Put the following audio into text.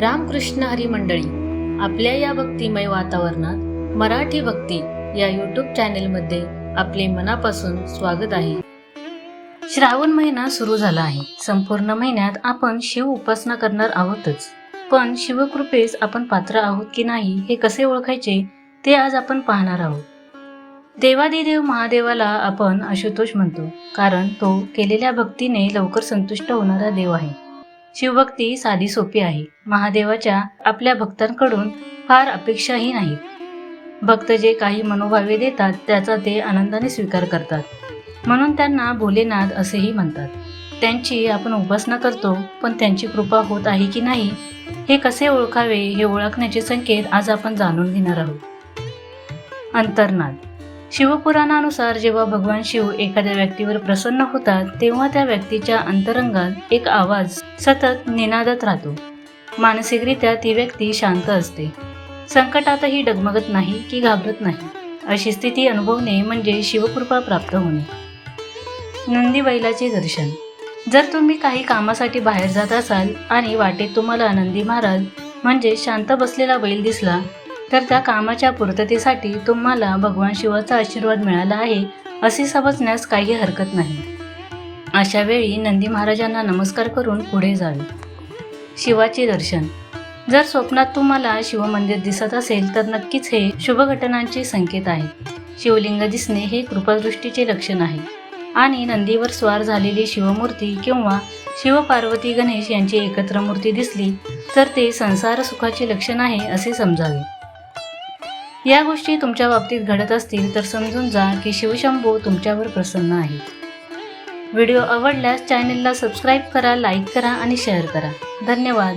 रामकृष्ण हरी मंडळी आपल्या या भक्तिमय वातावरणात मराठी भक्ती या यूट्यूब चॅनेलमध्ये आपले मनापासून स्वागत आहे. श्रावण महिना सुरू झाला आहे. संपूर्ण महिन्यात आपण शिव उपासना करणार आहोतच. पण शिवकृपेस आपण पात्र आहोत की नाही हे कसे ओळखायचे ते आज आपण पाहणार आहोत. देवादिदेव महादेवाला आपण आशुतोष म्हणतो कारण तो केलेल्या भक्तीने लवकर संतुष्ट होणारा देव आहे. शिवभक्ती साधी सोपी आहे. महादेवाच्या आपल्या भक्तांकडून फार अपेक्षाही नाहीत भक्त जे काही मनोभावे देतात त्याचा ते आनंदाने स्वीकार करतात. म्हणून त्यांना भोलेनाथ असेही म्हणतात. त्यांची आपण उपासना करतो पण त्यांची कृपा होत आहे की नाही हे कसे ओळखावे हे ओळखण्याचे संकेत आज आपण जाणून घेणार आहोत. अंतर्नाद शिवपुराणानुसार जेव्हा भगवान शिव एखाद्या व्यक्तीवर प्रसन्न होतात तेव्हा त्या व्यक्तीच्या अंतरंगात एक आवाज सतत निनादत राहतो. मानसिकरित्या ती व्यक्ती शांत असते. संकटातही डगमगत नाही की घाबरत नाही. अशी स्थिती अनुभवणे म्हणजे शिवकृपा प्राप्त होणे. नंदी बैलाचे दर्शन. जर तुम्ही काही कामासाठी बाहेर जात असाल आणि वाटेत तुम्हाला नंदी महाराज म्हणजे शांत बसलेला बैल दिसला तर त्या कामाच्या पूर्ततेसाठी तुम्हाला भगवान शिवाचा आशीर्वाद मिळाला आहे असे समजण्यास काही हरकत नाही. अशा वेळी नंदी महाराजांना नमस्कार करून पुढे जावे. शिवाचे दर्शन. जर स्वप्नात तुम्हाला शिवमंदिर दिसत असेल तर नक्कीच हे शुभ घटनांचे संकेत आहेत शिवलिंग दिसणे हे कृपादृष्टीचे लक्षण आहे. आणि नंदीवर स्वार झालेली शिवमूर्ती किंवा शिवपार्वती गणेश यांची एकत्र मूर्ती दिसली तर ते संसार सुखाचे लक्षण आहे असे समजावे. या गोष्टी तुमच्या बाबतीत घडत असतील तर समजून जा की शिवशंभू तुमच्यावर प्रसन्न आहे. व्हिडिओ आवडल्यास चॅनेलला सबस्क्राईब करा लाईक करा आणि शेअर करा. धन्यवाद.